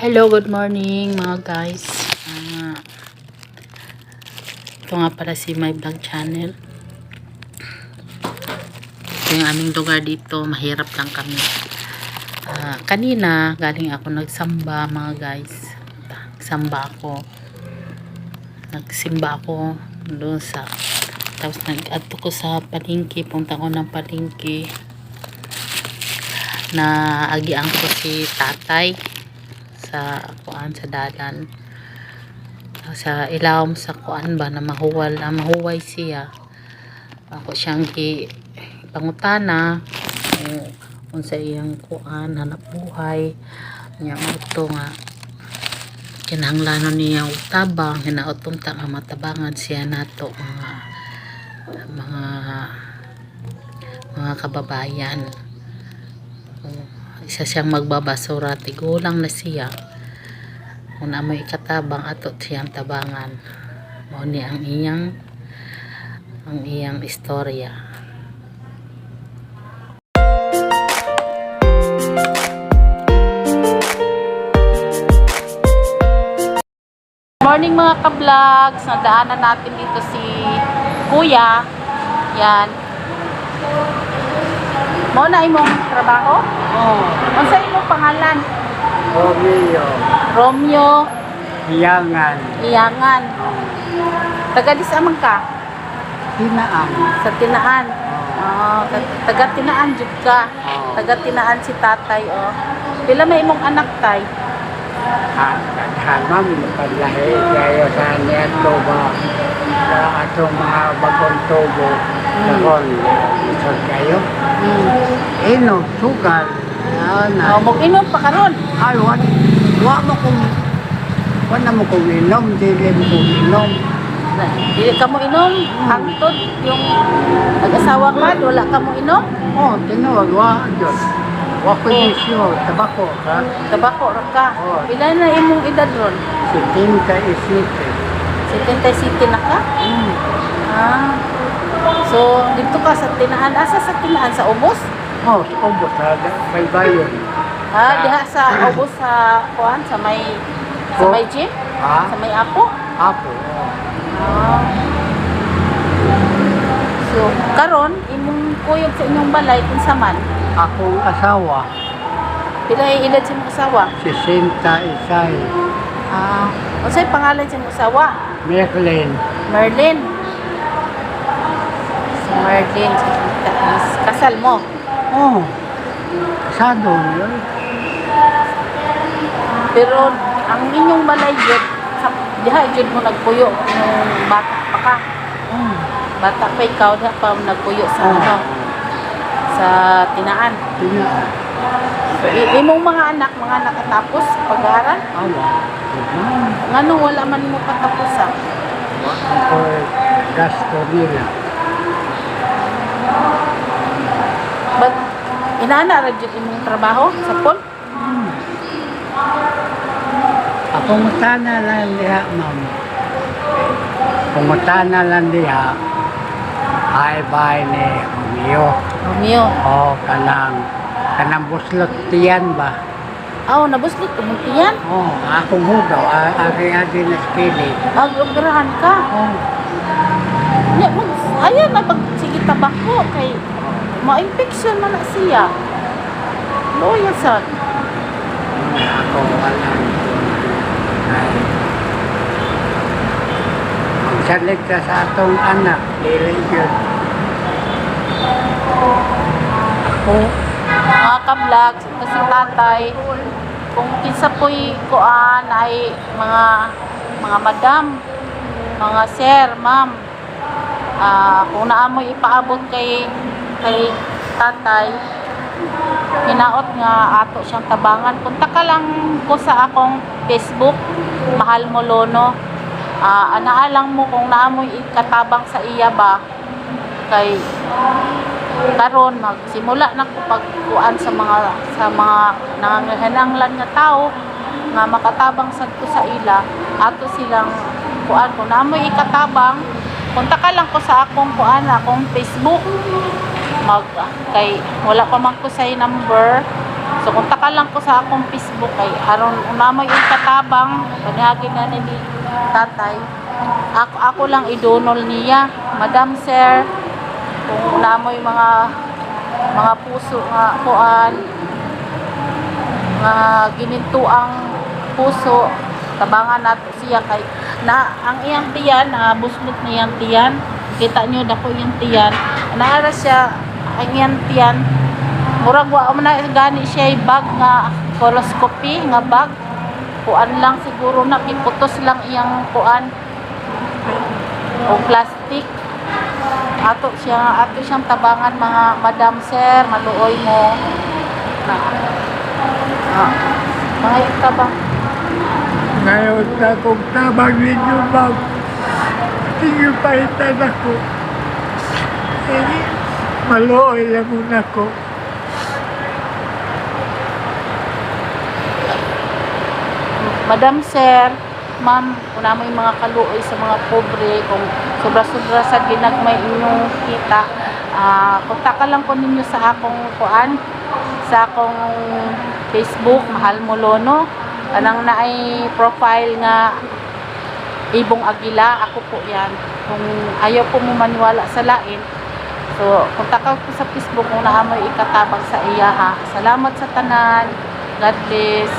Hello, good morning mga guys. Ah, ito nga pala si my vlog channel. Ito yung aming lugar dito. Mahirap lang kami. Ah, kanina, galing ako nagsamba mga guys. Nagsamba ako. Nagsimba ako doon sa tapos nag-ato ko sa palingki. Punta ko ng palingki na agian ko si tatay sa kuan sa dalan. Sa ilawom sa kuan ba na mahuwal na mahuway siya. Ako siyang gi pangutana eh, kung sa iyang kuan hanap buhay. Niya ito nga. Kinahanglanon niya og tabang hinautong ta nga matabangan siya nato mga mga mga kababayan isa siyang magbabasura tigulang na siya. Kung na may katabang ato siyang tabangan. Mo ni ang iyang ang iyang istorya. Morning mga ka-vlogs. Nadaanan natin dito si kuya. Yan. Mo na imong trabaho? Oh, Unsa imong pangalan? Romeo. Romeo Iyangan. Iyangan. Taga di man ka? Tinaan. Sa Tinaan. Oh, tag- taga Tinaan jud ka. Oh. Taga Tinaan si tatay oh. Pila may imong anak tay? Ha, Hanam, paglahi, kayo sa niyan tubo. Sa atong mga bagong tubo. Sakon, isod kayo. Hmm. Ino, sugal. Oh, Na, mo inom pa karon. ay, wat, wa mo kong, wala mo kong inom, dili mo kong inom. Dili ka mo inom hangtod yung nag-asawa ka, wala ka mo inom. Oh, tinawag, wa, Diyos. Wa ko isyo, tabako ka. Tabako ra ka. Oh. Pila na imong edad ron? Si Tinka Isite. 70 city na ka? Ah. So, dito ka sa Tinaan. Asa sa Tinaan? Sa Ubos? Oh, ubos, ha, may bayon. Ah, diha sa Ubos sa kuan sa may sa may gym? Ha? Sa may Apo? Apo. Ah. So, karon imong kuyog sa inyong balay kinsa man? Akong asawa, Pila edad sa imong asawa? si Sinta Isay. Ah, unsay pangalan sa imong asawa? Merlin. Merlin. Si Merlin, kasal mo. Oh, kasado yun. Pero ang inyong balay jud sa diha jud mo nagpuyo nung bata pa ka. Oh, Bata pa ikaw diha pa mo nagpuyo sa oh. ano sa tinaan. Tina, So, imong mga anak, mga nakatapos pag-aaral, awa. Diba? ngano wala man mo patapos ah. Ako, gasto nila. Inana ra jud imong trabaho sa pool? Ako mutana lang diha, ma'am. Pumutana lang diha. Ay, bay ni Romeo. Romeo. Oh, kanang, kanang buslot tiyan ba? Aw, nabuslot ko mo tiyan. Oh, akong hugaw, a- agi-agi na skili. Agrograhan ka. Oh, Nya mo ayan na pag sige tabako kay ma-infection man na siya. Loya sad. ako wala. Ay, ka sa atong anak, dili yun. Ako, Mga ka-vlog, ito si tatay. Kung kinsa po'y kuan ay mga mga madam, mga sir, ma'am. Ah, kung naamoy ipaabot kay kay tatay, hinaot nga ato siyang tabangan. Punta ka lang ko sa akong Facebook, Mahal mo Lono. Ah, anaalang mo kung naamoy ikatabang sa iya ba? Kay karon magsimula na ko pagkuan sa mga sa mga nangangahananglan nga tao nga makatabang sad ko sa ila. Ato silang kuan. Ko namoy ikatabang punta ka lang ko sa akong kuan akong Facebook mag kay wala pa man ko say number So kung taka lang ko sa akong Facebook kay aron unamoy yung katabang panihagi na ni tatay. Ako, ako lang idonol niya. Madam Sir, kung unamoy mga mga puso nga kuan nga ginintuang puso tabangan nato siya kay na ang iyang tiyan na buslot na iyang tiyan kita nyo dako iyang tiyan naara siya ang iyang tiyan murag wa man na gani siya bag nga coloscopy nga bag. Kuan lang siguro na piputos lang iyang kuan. O plastic. Ato siya ato siyang tabangan mga madam sir. Maluoy mo. Na. Ah, mga itabang Ngayon na kung tabang ninyo, ma'am, tingin pahitan ako. Malooy lang muna ko. Madam Sir, Ma'am, una mo yung mga kaluoy sa mga pobre, kung sobra-sobra sa ginagmay inyong kita, ah kontak ka lang ko ninyo sa akong kuan, sa akong Facebook, Mahal mo Lono. Anang na ay profile nga Ibong Agila, ako po yan. Kung ayaw po mo maniwala sa lain, so kontak ko sa Facebook kung naamoy ikatabang sa iya ha. Salamat sa tanan. God bless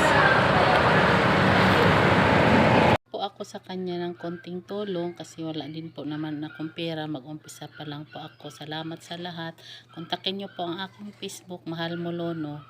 po ako sa kanya ng konting tulong kasi wala din po naman akong pera. Mag-umpisa pa lang po ako. Salamat sa lahat. Kontakin niyo po ang aking Facebook, Mahal Molono.